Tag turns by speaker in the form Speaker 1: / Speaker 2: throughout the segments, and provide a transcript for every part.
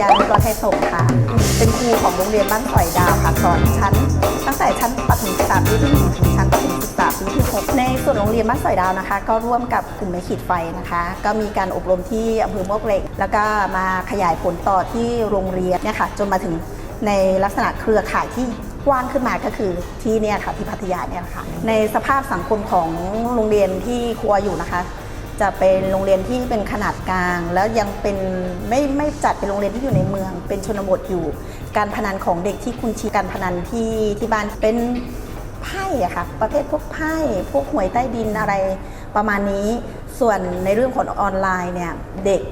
Speaker 1: ยานุกรไทยส่งค่ะ เป็นครูของโรงเรียนบ้านสอยดาวค่ะสอนชั้น ตั้งแต่ชั้นประถมศึกษาปีที่หนึ่งถึงชั้นประถมศึกษาปีที่หกในส่วนโรงเรียนบ้านสอยดาวนะคะ ก็ร่วมกับกลุ่มไม่ขีดไฟนะคะ ก็มีการอบรมที่อำเภอมวกเหล็ก แล้วก็มาขยายผลต่อที่โรงเรียนเนี่ยค่ะ จนมาถึงในลักษณะเครือข่ายที่กว้างขึ้นมาก็คือที่เนี่ยค่ะที่พัทยาเนี่ยค่ะ ในสภาพสังคมของโรงเรียนที่ครัวอยู่นะคะ จะเป็นโรงเรียนที่เป็นขนาดกลาง แล้วยังเป็นไม่ไม่จัดเป็นโรงเรียนที่อยู่ในเมือง เป็นชนบทอยู่ การพนันของเด็กที่คุณชีการพนันที่ที่บ้านเป็นไพ่อะค่ะประเภทพวกไพ่พวกหวยใต้ดินอะไรประมาณนี้ ส่วนในเรื่องของออนไลน์เนี่ยเด็ก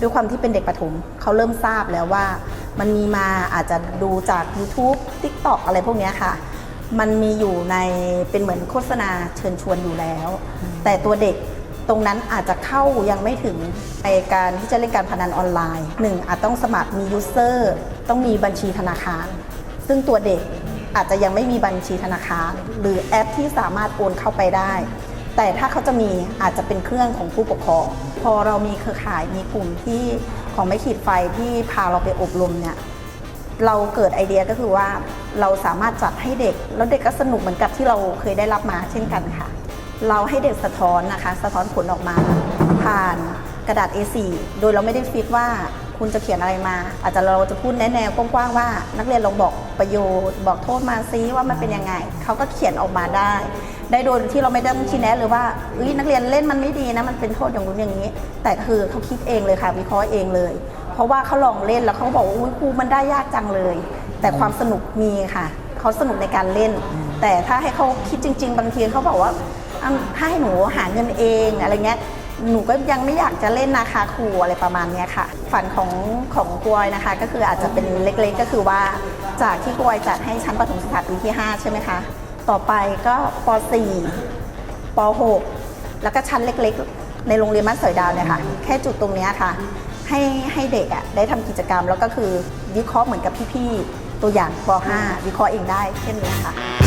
Speaker 1: ด้วยความที่เป็นเด็กประถมเขาเริ่มทราบแล้วว่า มันมีมาอาจจะดูจาก YouTube TikTok อะไรพวกนี้ค่ะ มันมีอยู่ในเป็นเหมือนโฆษณาเชิญชวนอยู่แล้ว แต่ตัวเด็ก ตรงนั้นอาจจะเข้ายังไม่ถึงในการที่จะเล่นการพนันออนไลน์หนึ่งอาจต้องสมัครมียูเซอร์ต้องมีบัญชีธนาคาร ซึ่งตัวเด็กอาจจะยังไม่มีบัญชีธนาคาร หรือแอปที่สามารถโอนเข้าไปได้ แต่ถ้าเขาจะมีอาจจะเป็นเครื่องของผู้ปกครอง พอเรามีเครือข่ายมีกลุ่มที่ของไม่ขีดไฟที่พาเราไปอบรมเนี่ยเราเกิดไอเดียก็คือว่าเราสามารถจัดให้เด็ก แล้วเด็กก็สนุกเหมือนกับที่เราเคยได้รับมาเช่นกันค่ะ เราให้เด็กสะท้อนนะคะ สะท้อนผลออกมา ผ่านกระดาษ A4 โดยเราไม่ได้ฟิกว่าคุณจะเขียนอะไรมา อาจจะเราจะพูดแนวๆกว้างๆว่า นักเรียนลองบอกประโยชน์ บอกโทษมาซิว่ามันเป็นยังไงเขาก็เขียนออกมาได้ ได้โดยที่เราไม่ต้องชี้แนะเลยว่าเอ้ยนักเรียนเล่นมันไม่ดีนะมันเป็นโทษอย่างนู้นอย่างนี้ แต่คือเขาคิดเองเลยค่ะวิเคราะห์เองเลย เพราะว่าเขาลองเล่นแล้วเขาบอกว่าอุ้ยครูมันได้ยากจังเลย แต่ความสนุกมีค่ะเขาสนุกในการเล่น แต่ถ้าให้เขาคิดจริง ๆ บางทีเขาบอกว่า ถ้าให้หนูหาเงินเองอะไรเงี้ยหนูก็ยังไม่อยากจะเล่นนะคะครูอะไรประมาณนี้ค่ะ ฝันของของกวยนะคะ ก็คืออาจจะเป็นเล็กๆ ก็คือว่าจากที่กวยจัดให้ชั้นประถมศึกษาปีที่ 5 ใช่ไหมคะ ต่อไปก็ป .4 ป .6 แล้วก็ชั้นเล็กๆ ในโรงเรียนบ้านสอยดาวเนี่ยค่ะ แค่จุดตรงนี้ค่ะ ให้ให้เด็กอะได้ทำกิจกรรมแล้วก็คือวิเคราะห์เหมือนกับพี่ๆตัวอย่างป .5 วิเคราะห์เองได้เช่นนี้ค่ะ